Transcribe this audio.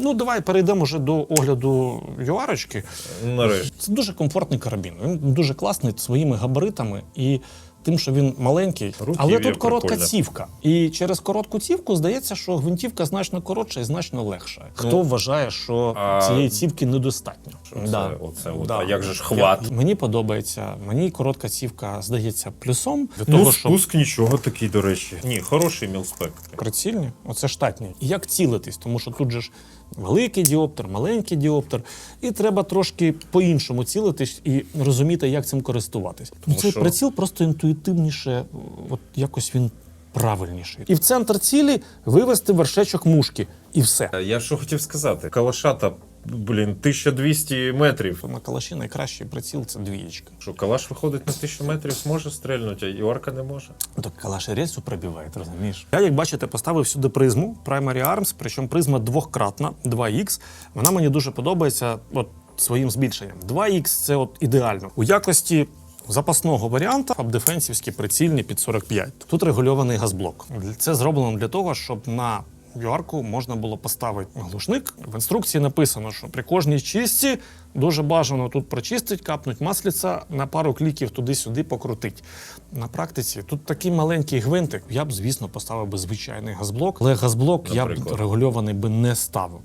Ну, давай перейдемо вже до огляду юарочки. Нарешті. Це дуже комфортний карабін. Він дуже класний своїми габаритами і тим, що він маленький. Але тут коротка прикольне. цівка. І через коротку цівку здається, що гвинтівка значно коротша і значно легша. Хто вважає, що Ну, а- цієї цівки недостатньо? Що це, оце от, а як же ж Я- мені подобається. Мені коротка цівка здається плюсом. Від Ну, того, що спуск нічого такий, до речі. Ні, хороший мілспек. прицільні, оце штатні. І як цілитись, тому що тут же ж великий діоптер, маленький діоптер, і треба трошки по-іншому цілитись і розуміти, як цим користуватись. Тому Ну цей що? приціл просто інтуїтивніше, от якось він правильніший. І в центр цілі вивести вершечок мушки, і все. Я що хотів сказати? Калашата, блін, 1200 метрів. На калаші найкращий приціл це двієчка. Що калаш виходить на 1000 метрів, зможе стрельнути, а Іорка не може. Так калаш і рельсу пробиває, розумієш? Я, як бачите, поставив сюди призму Primary Arms, причому призма двохкратна, 2X. Вона мені дуже подобається от, своїм збільшенням. 2X це от ідеально. У якості запасного варіанта фабдефенсівські прицільні під 45. Тут регульований газблок. Це зроблено для того, щоб на Юарку можна було поставити глушник. В інструкції написано, що при кожній чистці дуже бажано тут прочистить, капнуть масліця, на пару кліків туди-сюди покрутить. На практиці тут такий маленький гвинтик. Я б, звісно, поставив би звичайний газблок, але газблок я б регульований би не ставив.